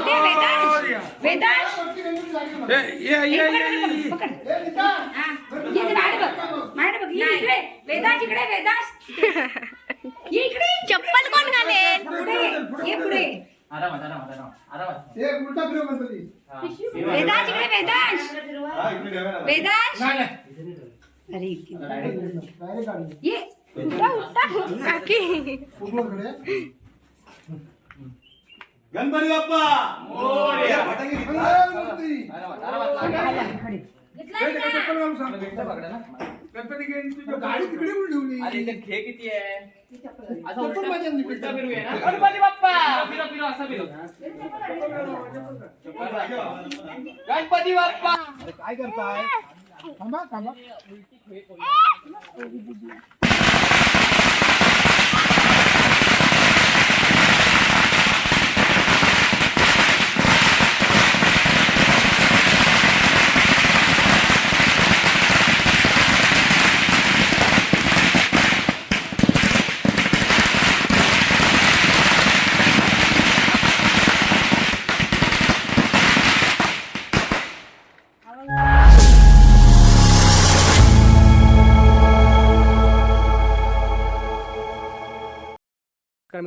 इथे वेदांश। वेदांश। ये ये ये ये। पकड हा ये इकडे बघ। मागे बघ ये इकडे वेदांश इकडे वेदांश। ये इकडे। चप्पल कोण घालेल पुढे ये पुढे। आरामात आरामात आरामात हे उलटा फिरव गणपती वेदांश इकडे वेदांश। हा. वेदांश. अरे. ये उलटा उलटा काकी मिनिटं पकडा ना गणपती! घेऊन तुझ्या गाडी तिकडे उडी ठेवली. अरे इथे घे किती आहे? असं चप्पल उलटा माझ्या अंगी उलटा फिरूया ना? गणपती बाप्पा फिरो फिरो असं फिरो. गणपती बाप्पा काय करताय? थांबा थांबा.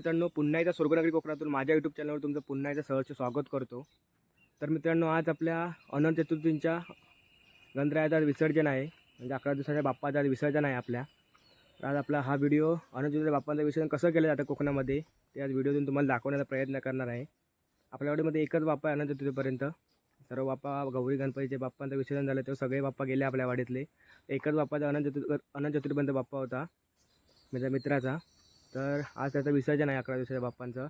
मित्रांनो पुन्हा एकदा स्वर्गनगरी कोकणातून माझ्या यूट्यूब चॅनलवर तुमचं पुन्हा एकदा सहर्ष स्वागत करतो. तर मित्रांनो आज आपल्या अनंत चतुर्थींच्या गणरायाचं आज विसर्जन आहे. म्हणजे अकरा दिवसाच्या बाप्पाचं आज विसर्जन आहे आपल्या. तर आज आपला हा व्हिडिओ अनंत चतुर्थी बाप्पांचं विसर्जन कसं केलं जातं कोकणामध्ये ते आज व्हिडिओतून तुम्हाला दाखवण्याचा प्रयत्न करणार आहे. आपल्याकडे एकच बाप्पा आहे अनंत चतुर्थीपर्यंत. सर्व बाप्पा गौरी गणपतीचे बाप्पांचं विसर्जन झालं तेव्हा सगळे बाप्पा गेले आपल्या वाडीतले. एकच बाप्पाचा अनंत चतुर् अनंत चतुर्थीपर्यंत बाप्पा होता. माझ्या मित्राचा. तर आज त्याचं विसर्जन आहे अकरा दिवसाच्या बाप्पांचं.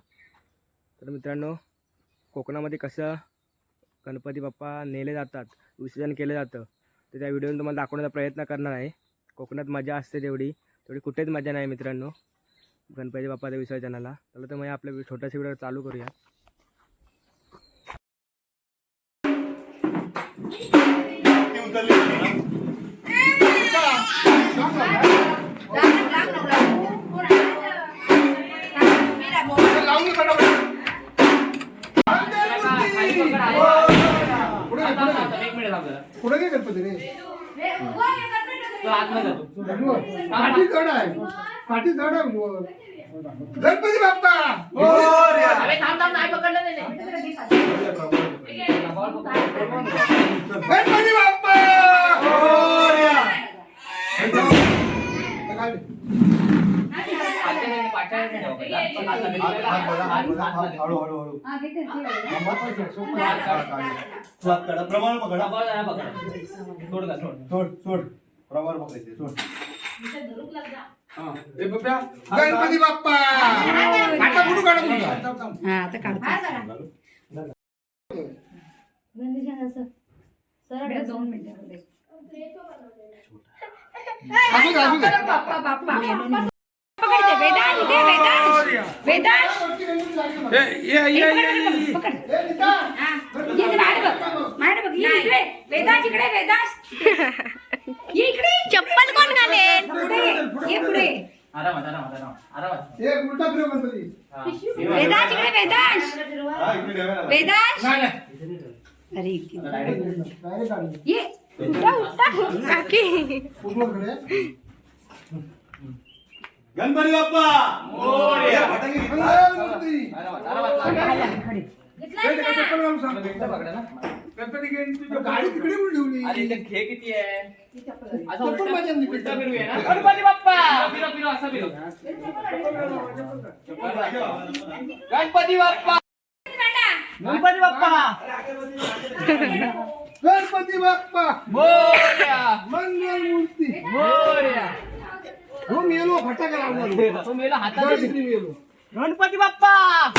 तर मित्रांनो कोकणामध्ये कसं गणपती बाप्पा नेले जातात विसर्जन केलं जातं तर त्या व्हिडिओने तुम्हाला दाखवण्याचा प्रयत्न करणार आहे. कोकणात मजा असते तेवढी तेवढी कुठेच मजा नाही मित्रांनो गणपती बाप्पाच्या विसर्जनाला. तर तर मग आपल्या छोट्याशा व्हिडिओ चालू करूया. ती उचलली. रे तो आतमध्ये जातो पाठी जड आहे पाठी जड आहे वर. गणपती बाप्पा हळूहळू हा, घे ते, घे. प्रमाण पकडा बॉल जरा पकड. सोड का, सोड. सोड सोड. प्रमाण पकडायचे सोड. हा. ए, बप्प्या. गणपती बाप्पा! आता कुठं काढा तुमचा हा आता काढतो. सरळ दोन मिनिटं असू दे असू दे. बाप्पा बाप्पा. पकड वेदांश वेदांश वेदांश ये ये एक ये मिनिट ये. पकड हा ये इथे मागे बघ मागे बघ ये इकडे वेदांश इकडे वेदांश ये इकडे चप्पल कोण घालेल पुढे ये पुढे आरामात आरामात आरामात आरामात हे उलटा फिरव गणपती हा. वेदांश इकडे वेदांश हा इकडे घ्यावे ना. वेदांश नाही, नाही. अरे ये उलटा उलटा काकी गणपती. पकडा ना गणपती घेऊन तुझ्या गाडी तिकडे उडी ठेवली. अरे इथे घे किती आहे असं चप्पल उलटा माझ्या अंगी. उलटा फिरूया ना गणपती बाप्पा फिरो फिरो असं फिरो गणपती बाप्पा गणपती बाप्पा गणपती बाप्पा मोरया मंगल मूर्ती मोरया हो मेलो फटाका लावला तो मेला हातात गणपती मेलो. गणपती बाप्पा!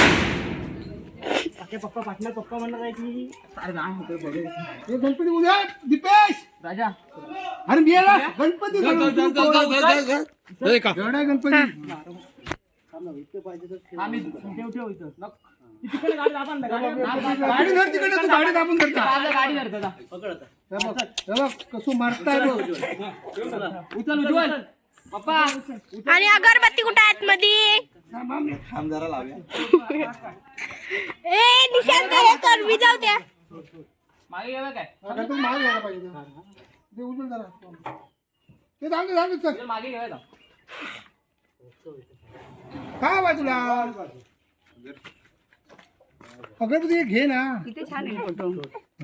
पप्पा पाटणार पप्पा म्हणणार आहे की अरे नाही होतोय बघ. हे गणपती उद्या दीपेश! राजा. अरे मेला गणपती? एवढा गणपती. आम्ही ठेव ठेव इथं. नको. तिकडे गाडी दाबा ना, गाडी दाबा. गाडी धर तिकडे तू गाडी दाबून धरता राजा गाडी धरतो जा. हे बघ, हे बघ, कसं मारताय बघ. उचल उज्ज्वल आणि अगरबत्ती कुठे आहेत मध्ये थांब जरा लावूया ए निशांत हे कर मी जाऊ द्या मागे तू घ्यायला पाहिजे उचल जरा. ते दे दे चल. काय हवाय तुला? अगरबत्ती एक घे ना. किती छान आहे फोटो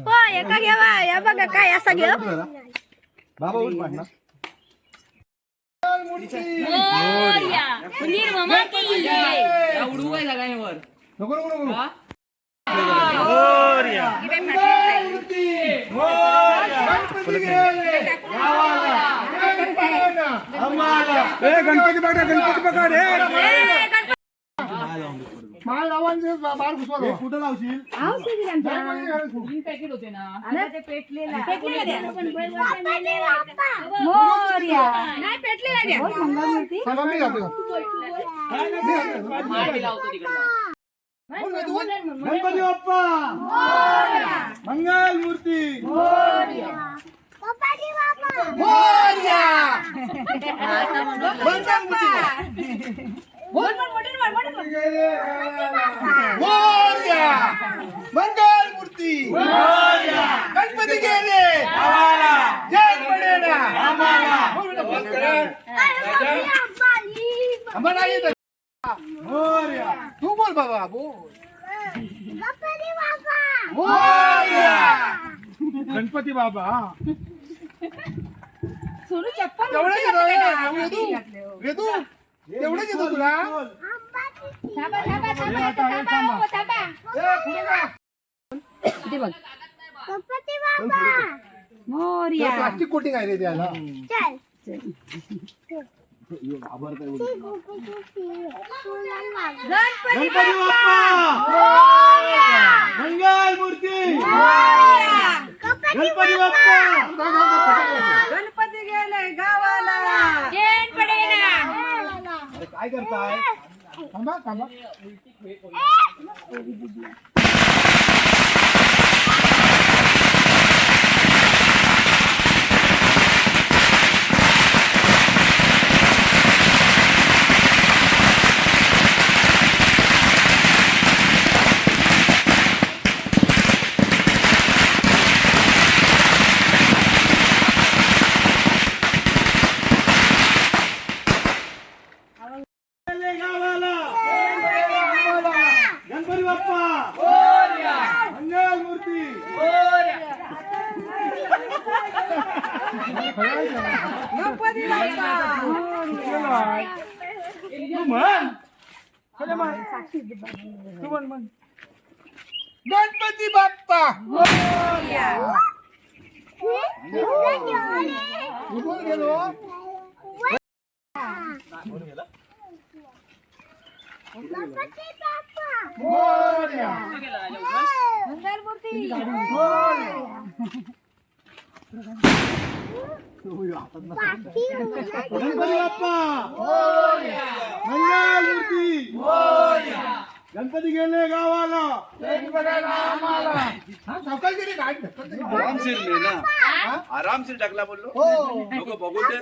हो एका घ्यावा या बघा काय असं घे बाबा उठ पाठ ना या. उडू काय सगळ्यांवर नको नको नको हा? ए, गणपती बघा गणपती बघा रे माळ लावांचे बाहेर घुसवा कुठं लावशील? तीन पॅकेट होते ना. नाही. पेटलेला द्या मंगळमूर्ती सगळं मी जातो. मागे लावतो तिकडे. गणपती बाप्पा. मंगल मूर्ती. बोल बोल बोल मोठे बोल मंगल मूर्ती गणपती गेले जय पडेना आम्हाला! येत तू बोल बाबा बोल. मोरया. गणपती बाबा! सुरू चप्पल तेवढंच येतं वेदू तेवढंच येतं तुला? थांबा थांबा थांबा थांबा थांबा थांबा ए, पुढे जा. इथे बघ. मोरया. प्लास्टिक कोटिंग आहे रे त्याला. गणपती मंगल मूर्ती गणपती बाप्पा. गणपती गेले गावाला पडेना. काय करताय? थांबा थांबा गणपती बाप्पा मंगल मूर्ती गणपती बाप्पा तू म्हण खरं म्हण. तू म्हण म्हण गणपती बाप्पा गणपती गेले गावाला! हा. आरामशीर ना. आरामशीर टाकला बोललो. हो. लोक बघू दे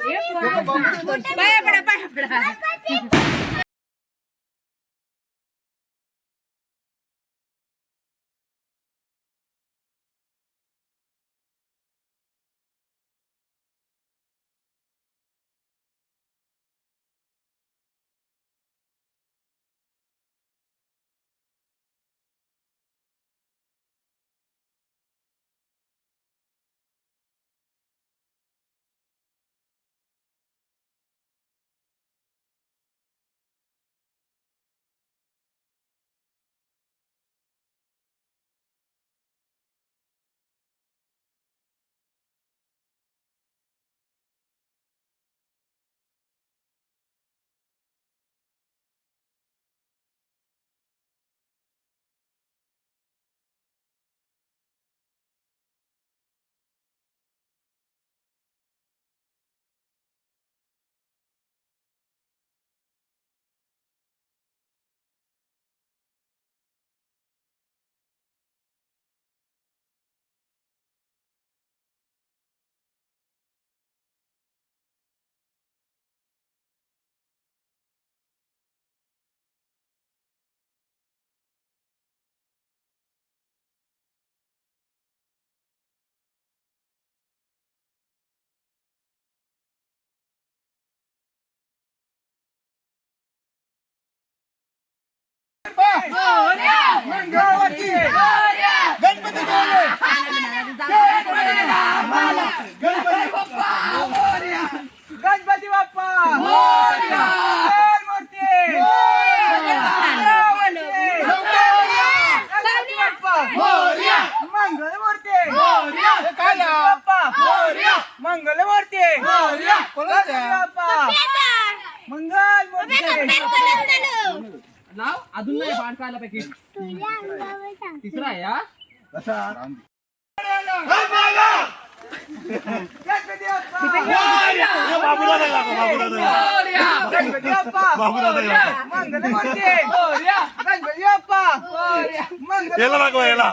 झाला पॅकेट तिसरा आहे हा याला दाखवा याला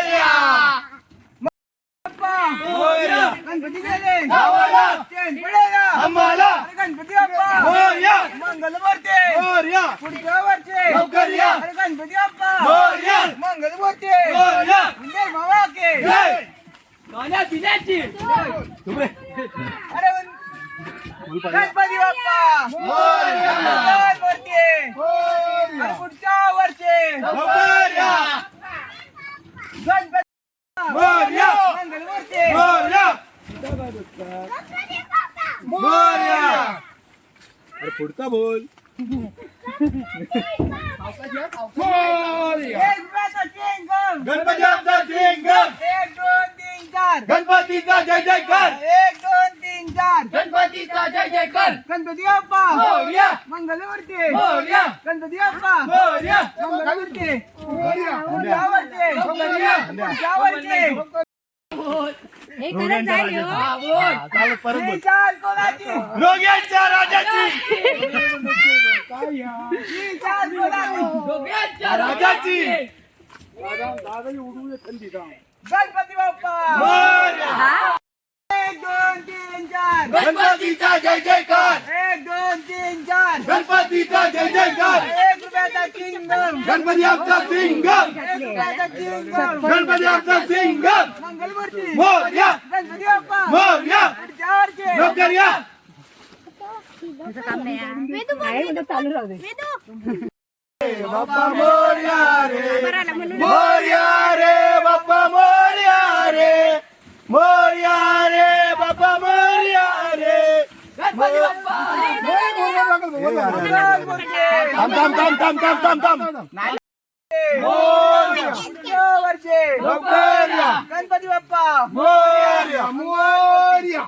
गावाला. आम्हाला. गणपती बाप्पा. मोरया. मंगलमूर्ती. मोरया. पुढच्या वर्षी. लवकर या अरे गणपती बाप्पा. मोरया. मंगलमूर्ती. मोरया. जय. बाबा के जय अरे गणपती बाप्पा. मोरया. मंगलमूर्ती. अरे पुढच्या वर्षी. मोरया गणपती मोरया. मंगलमूर्ती. मोरया मोरया. अरे पुढचा बोल. गणपती आमचा सिंगम एक दोन तीन चार. गणपतीचा जय जयकार एक दोन तीन चार. गणपतीचा जय जयकार गणपती बाप्पा मोरया. मंगलमूर्ती मोरया. गणपती बाप्पा मोरया. वर्षी मोरया. पुढच्या वर्षी हे करत जाईल हो. तीन चार कोणाची? रोग्यांच्या राजाची. तीन चार कोणाची राजाची गणपती बाप्पा. मोरया एक दोन तीन चार. गणपतीचा जय जयकार. एक दोन तीन चार. गणपतीचा जय जयकार. एक रुपयाचा चिंगम. गणपती आमचा सिंगम. एक रुपयाचा चिंगम. गणपती आमचा सिंगम. मंगलमूर्ती. मोरया. गणपती बाप्पा. मोरया. पुढच्या वर्षी लवकर या वेदू बोल, वेदू. बाप्पा मोरया रे. मोरया रे बाप्पा मोरया रे मोरया रे बाप्पा मोरया रे थांब थांब थांब थांब थांब थांब थांब मोरया पुढच्या वर्षी लवकर या गणपती बाप्पा मोरया मोरया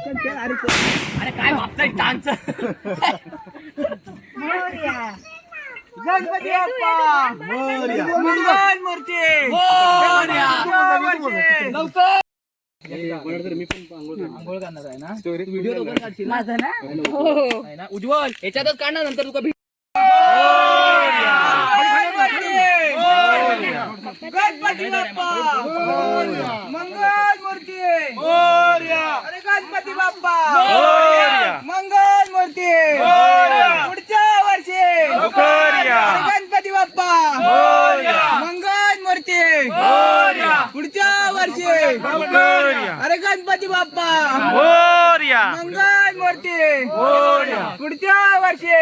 अरे काय मागताय डान्स गणपती बाप्पा मोरया मंगलमूर्ती मोरया. माझा ना? उज्ज्वल याच्यातच काढणार नंतर तुका भेट गणपती बाप्पा! मंगल मूर्ती मोरया! अरे गणपती बाप्पा! मोरया! मंगल मूर्ती पुढच्या वर्षी मोरया अरे गणपती बाप्पा मोरया मंगल मूर्ती मोरया पुढच्या वर्षी मोरया अरे गणपती बाप्पा मोरया मंगल मूर्ती मोरया पुढच्या वर्षी.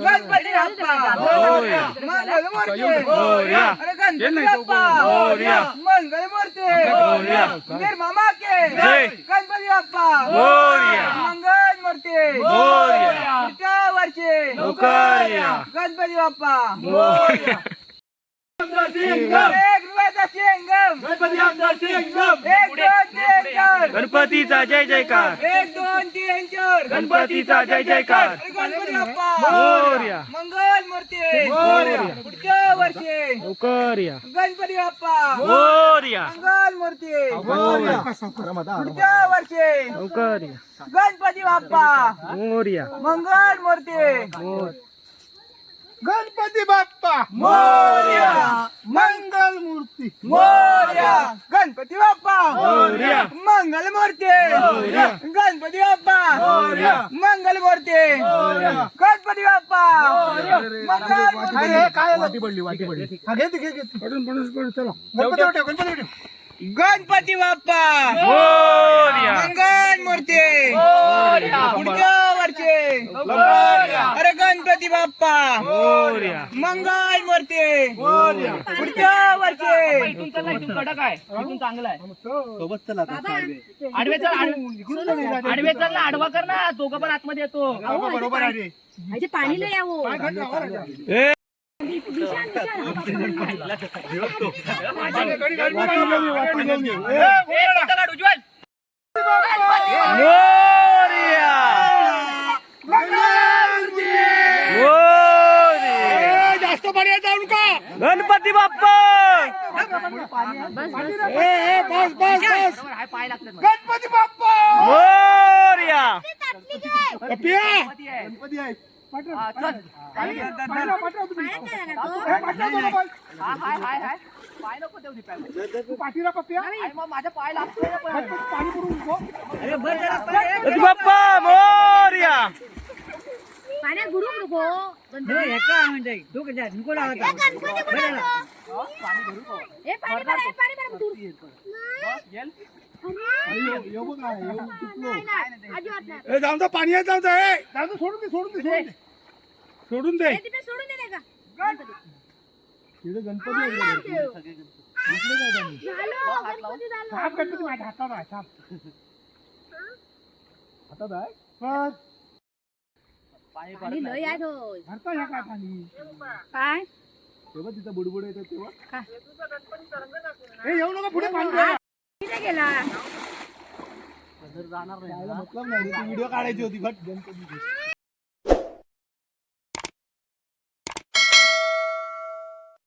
गणपती बाप्पा. मोरया मंगल मूर्ती मोरया गणपती बाप्पा. मोरया मंगल मूर्ती मोरया मेरे मामा के जय. गणपती बाप्पा. मोरया मंगल मूर्ती मोरया पुढच्या वर्षी. गणपती बाप्पा. मोरया चिंगम गणपती आमचा सिंगम. एक दोन तीन चार. गणपतीचा जय जयकार. एक दोन तीन चार. गणपतीचा जय जयकार. गणपती बाप्पा. मोरया. मंगल मूर्ती. मोरया. पुढच्या वर्षी. मोरया गणपती बाप्पा. मोरया. मंगल मूर्ती. मोरया. पुढच्या वर्षी. मोरया गणपती बाप्पा. मोरया. मंगल मूर्ती. गणपती बाप्पा. मोरया. मंगल मूर्ती. मोर्या. गणपती बाप्पा. मोरया. मंगल मूर्ती. मोरया. गणपती बाप्पा. मोरया. मंगल मूर्ती. गणपती बाप्पा. मंगल मूर्ती. काय वाटी पडली वाटी पडली. हा घे घे घे पडून पडून पडून चला. गणपती बाप्पा गणपती बाप्पा. गणपती बाप्पा! मंगल मूर्ती पुढच्या वर्षी! अरे गणपती बाप्पा! मंगल मूर्ती पुढच्या वर्षी! इथून कडक आहे. इथून चांगला आहे. आडवे चल आडवे. आडवे चल ना आडवा कर ना. दोघं पण आतमध्ये येतो. बरोबर पाणी लय यावं जास्त पाणी आहे, जाऊ नका गणपती बाप्पा बस बस बस. गणपती बाप्पा मोरया गणपती आहे. गणपती आहे पाठव. चल. पाठवा, पाठवा तुम्ही. ए, पाठवा बरोबर. हाय हाय हाय पाय नको देऊ दे पाय. तू पाठीला का पिया. आई, मग माझा पाय लागतोय ना पण. पाणी पुरून बाप्पा मोरया. पाण्यात बुडूक नको. गणपती. ए पाणी भरा ए पाणी भरा दूर. येऊ ए, जाऊन दे, पाणी आहे जाऊन दे ए, जाऊन दे, सोडून दे सोडून दे सोडून दे. सोडून दे. सोडून का? गणपती आहे इकडे. झालं? गणपती झालं. थांब गणपती माझ्या हातात आहे थांब. हातात आहे? बस. पाणी लय आहे होय भरता ह्या काय पाणी? काय? तेव्हा तिथं बुडबुड येतात तेव्हा. ए येऊ नका पुढे पाणी द्या. गेला? मतलब नाही. व्हिडिओ काढायची होती बट गणपती.